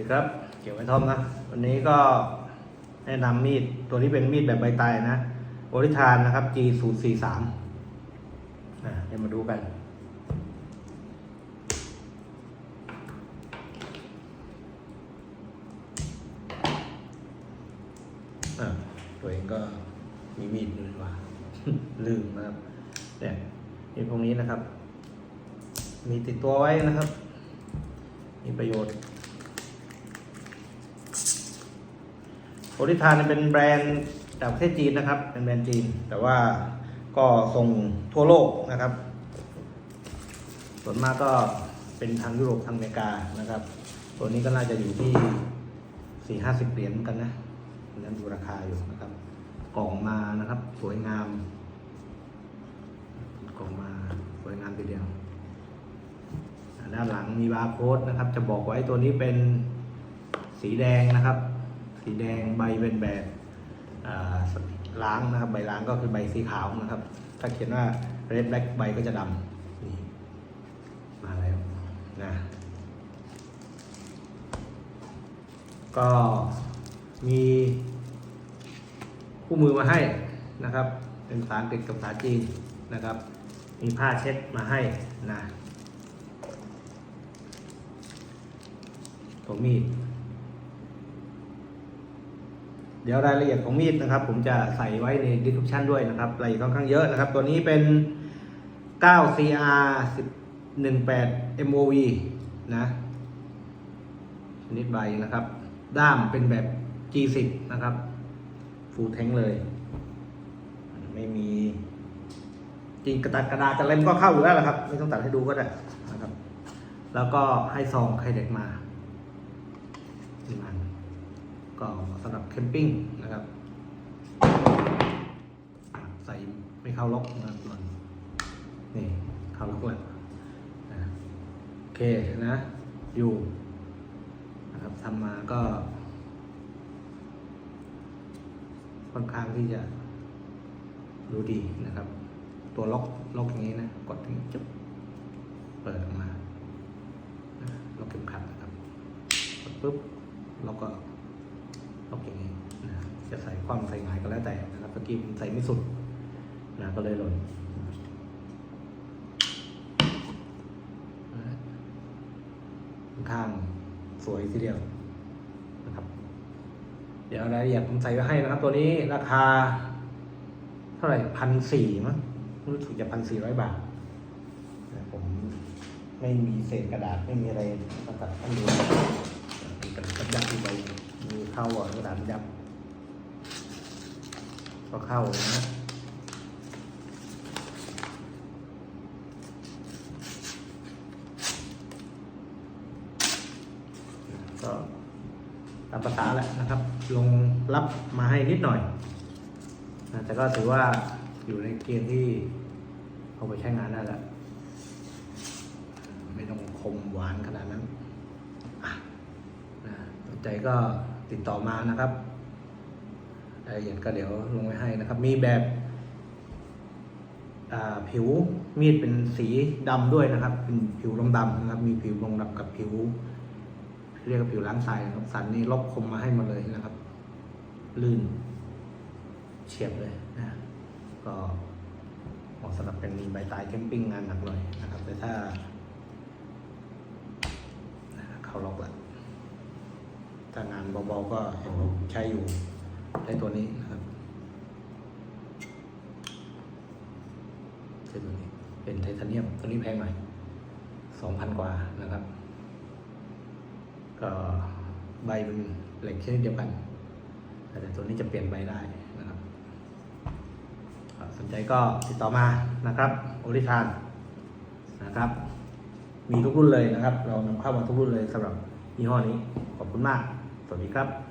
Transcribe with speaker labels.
Speaker 1: สวัสดีครับ เกี่ยวไว้ทอมนะ วันนี้ก็แนะนำมีดตัวนี้เป็นมีดแบบใบตายนะโอริทานนะครับ G 0 4 3นะเดี๋ยวมาดูกัน ตัวเองก็มีมีดด้วยว่า ลืมนะครับ เนี่ยมีพวกนี้นะครับ มีติดตัวไว้นะครับ มีประโยชน์ โอริทานเป็นแบรนด์จากประเทศจีนนะครับ เป็นแบรนด์จีน แต่ว่าก็ส่งทั่วโลกนะครับ ส่วนมากก็เป็นทางยุโรปทางอเมริกานะครับ ตัวนี้ก็น่าจะอยู่ที่สี่ห้าสิบเหรียญกันนะนั่นดูราคาอยู่นะครับ กล่องมานะครับ สวยงาม กล่องมาสวยงามทีเดียว ด้านหลังมีบาร์โค้ดนะครับ จะบอกไว้ตัวนี้เป็นสีแดงนะครับ สีแดงใบเป็นแบบอ่าล้างนะครับใบล้างก็คือใบสีขาวนะครับ ถ้าเขียนว่า red black ใบก็จะดำนี่มาแล้วนะก็มีคู่มือมาให้นะครับ เป็นภาษาอังกฤษกับภาษาจีนนะครับ มีผ้าเช็ดมาให้นะตัวมีด เดี๋ยวรายละเอียดของมีดนะครับ ผมจะใส่ไว้ใน description ด้วยนะครับรายละเอียดค่อนข้างเยอะนะครับ ตัวนี้เป็น 9 CR 18 MOV นะชนิดใบนะครับ ด้ามเป็นแบบ G10 นะครับ ฟูลแทงเลย ไม่มีจริงกระดาษกระดาษจะเล่มก็เข้าอยู่แล้วละครับ ไม่ต้องตัดให้ดูก็ได้นะครับ แล้วก็ให้ซองไข่เด็กมาหนึ่งอัน ก็สำหรับแคมปิ้งนะครับ ใส่ไม่เข้าล็อกนะครับมันนี่เข้าล็อกแล้วนะโอเคนะอยู่นะครับทำมาก็ค่อนข้างที่จะดูดีนะครับ ตัวล็อกล็อกอย่างนี้นะ กดถึงจุ๊บเปิดออกมาล็อกเข็มขัดนะครับกดปุ๊บ แล้วก็ ล็อกองนะจะใส่ความใส่หงายก็แล้วแต่นะครับตะกี้ผมใส่ไม่สุดนะก็เลยหล่นข้างสวยทีเดียวนะครับ เดี๋ยวรายละเอียดผมใส่ไว้ให้นะครับ ตัวนี้ราคา เท่าไหร่พันสี่มั้งรู้สึกจะพันสี่ร้อยบาทแต่ผมไม่มีเศษกระดาษไม่มีอะไรก็ตัดให้ดู เข้าอะกระดาษยับ ก็เข้านะก็ตามภาษาแหละนะครับ ลงรับมาให้นิดหน่อยนะแต่ก็ถือว่าอยู่ในเกณฑ์ที่เอาไปใช้งานได้แล้ว ไม่ต้องคมหวานขนาดนั้นอะนะสนใจก็ ติดต่อมานะครับรายละเอียดก็เดี๋ยวลงไว้ให้นะครับ มีแบบผิวมีดเป็นสีดำด้วยนะครับ เป็นผิวลงดำนะครับ มีผิวลงดำกับผิว เรียกว่าผิวล้างทรายนะครับ สันนี่ลบคมมาให้หมดเลยนะครับ ลื่นเฉียบเลยนะก็เหมาะสำหรับเป็นใบตายแคมปิ้งงานหนักหน่อยนะครับ แต่ถ้าล็อกละ ถ้างานเบาๆก็เห็นผมใช้อยู่ใช้ตัวนี้นะครับใช้ตัวนี้เป็นไทเทเนียมตัวนี้แพงหน่อยสองพันกว่านะครับ ก็ใบเป็นเหล็กชนิดเดียวกัน แต่ตัวนี้จะเปลี่ยนใบได้นะครับ สนใจก็ติดต่อมานะครับโอริทานนะครับ มีทุกรุ่นเลยนะครับ เรานำเข้ามาทุกรุ่นเลยสำหรับยี่ห้อนี้ ขอบคุณมาก สวัสดีครับ